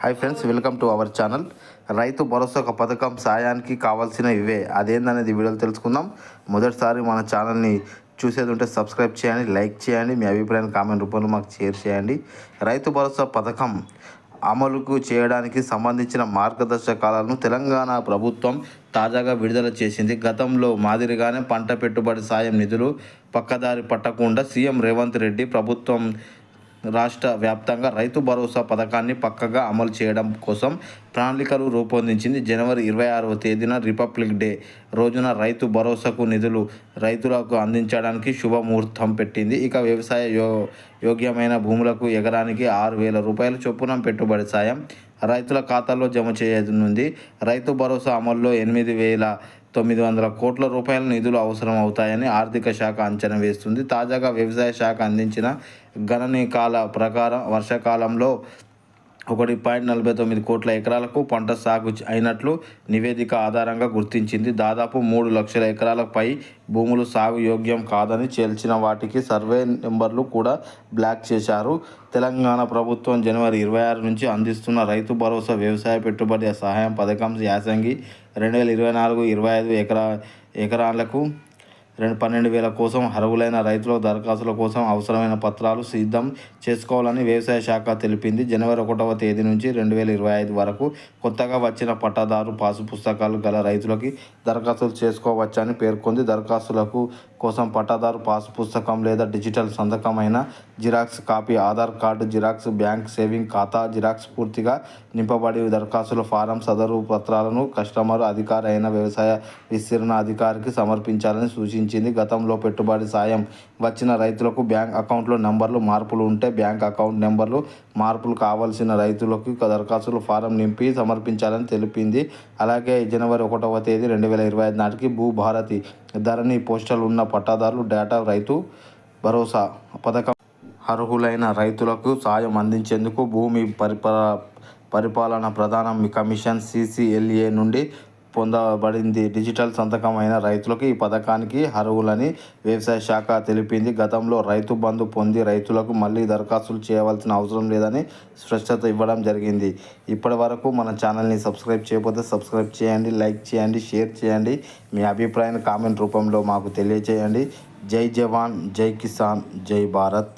Hi friends welcome to our channel Rythu Bharosa ఒక పథకం సాయానికి కావాల్సిన ఇవే. అదేందనేది వీడియోలు తెలుసుకుందాం. మొదటిసారి మన ఛానల్ని చూసేది ఉంటే సబ్స్క్రైబ్ చేయండి లైక్ చేయండి మీ అభిప్రాయాన్ని కామెంట్ రూపంలో మాకు షేర్ చేయండి. రైతు భరోసా పథకం అమలుకు చేయడానికి సంబంధించిన మార్గదర్శకాలను తెలంగాణ ప్రభుత్వం తాజాగా విడుదల చేసింది. గతంలో మాదిరిగానే పంట పెట్టుబడి సాయం నిధులు పక్కదారి పట్టకుండా సీఎం రేవంత్ రెడ్డి ప్రభుత్వం రాష్ట్ర వ్యాప్తంగా రైతు భరోసా పథకాన్ని పక్కగా అమలు చేయడం కోసం ప్రణాళికలు రూపొందించింది జనవరి ఇరవై ఆరవ తేదీన రిపబ్లిక్ డే రోజున రైతు భరోసాకు నిధులు రైతులకు అందించడానికి శుభముహూర్తం పెట్టింది. ఇక వ్యవసాయ యో యోగ్యమైన భూములకు ఎకరానికి ఆరు వేల రూపాయల చొప్పున పెట్టుబడి సాయం రైతుల ఖాతాల్లో జమ చేయనుంది. రైతు భరోసా అమల్లో ఎనిమిది వేల తొమ్మిది వందల కోట్ల రూపాయల నిధులు అవసరం అవుతాయని ఆర్థిక శాఖ అంచనా వేస్తుంది. తాజాగా వ్యవసాయ శాఖ అందించిన గణనీకాల ప్రకారం వర్షాకాలంలో ఒకటి పాయింట్ నలభై తొమ్మిది కోట్ల ఎకరాలకు పంట సాగు అయినట్లు నివేదిక ఆధారంగా గుర్తించింది. దాదాపు మూడు లక్షల ఎకరాలపై భూములు సాగు యోగ్యం కాదని చేల్చిన వాటికి సర్వే నెంబర్లు కూడా బ్లాక్ చేశారు. తెలంగాణ ప్రభుత్వం జనవరి ఇరవై ఆరు నుంచి అందిస్తున్న రైతు భరోసా వ్యవసాయ పెట్టుబడి సహాయం పథకం యాసంగి రెండు వేల ఇరవై నాలుగు ఇరవై ఐదు ఎకరా ఎకరాలకు రెండు పన్నెండు వేల కోసం అర్హులైన రైతుల దరఖాస్తుల కోసం అవసరమైన పత్రాలు సిద్ధం చేసుకోవాలని వ్యవసాయ శాఖ తెలిపింది. జనవరి ఒకటవ తేదీ నుంచి రెండు వేల ఇరవై ఐదు వరకు కొత్తగా వచ్చిన పట్టాదారు పాసు పుస్తకాలు గల రైతులకి దరఖాస్తులు చేసుకోవచ్చని పేర్కొంది. దరఖాస్తులకు కోసం పట్టాదారు పాస్ పుస్తకం లేదా digital సంతకమైన xerox copy Aadhaar card xerox bank saving ఖాతా జిరాక్స్ పూర్తిగా నింపబడి దరఖాస్తుల ఫారం సదరు పత్రాలను కస్టమర్ అధికారి అయిన వ్యవసాయ విస్తీర్ణ అధికారికి సమర్పించాలని సూచించింది. గతంలో పెట్టుబడి సాయం వచ్చిన రైతులకు బ్యాంక్ అకౌంట్లో నంబర్లు మార్పులు ఉంటే బ్యాంక్ అకౌంట్ నెంబర్లు మార్పులు కావాల్సిన రైతులకు దరఖాస్తుల ఫారం నింపి సమర్పించాలని తెలిపింది. అలాగే జనవరి ఒకటవ తేదీ రెండు వేల ఇరవై ఐదు నాటికి భూభారతి ధరణి పోస్టల్ ఉన్న పట్టాదారులు డేటా రైతు భరోసా పథకం అర్హులైన రైతులకు సాయం అందించేందుకు భూమి పరిప పరిపాలన ప్రధాన కమిషన్ సిసిఎల్ఏ నుండి పొందబడింది. డిజిటల్ సంతకమైన రైతులకు ఈ పథకానికి అర్హులని వ్యవసాయ శాఖ తెలిపింది. గతంలో రైతు బంధు పొంది రైతులకు మళ్ళీ దరఖాస్తులు చేయవలసిన అవసరం లేదని స్పష్టత ఇవ్వడం జరిగింది. ఇప్పటి వరకు మన ఛానల్ని సబ్స్క్రైబ్ చేయకపోతే సబ్స్క్రైబ్ చేయండి లైక్ చేయండి షేర్ చేయండి. మీ అభిప్రాయాన్ని కామెంట్ రూపంలో మాకు తెలియజేయండి జై జవాన్ జై కిసాన్ జై భారత్.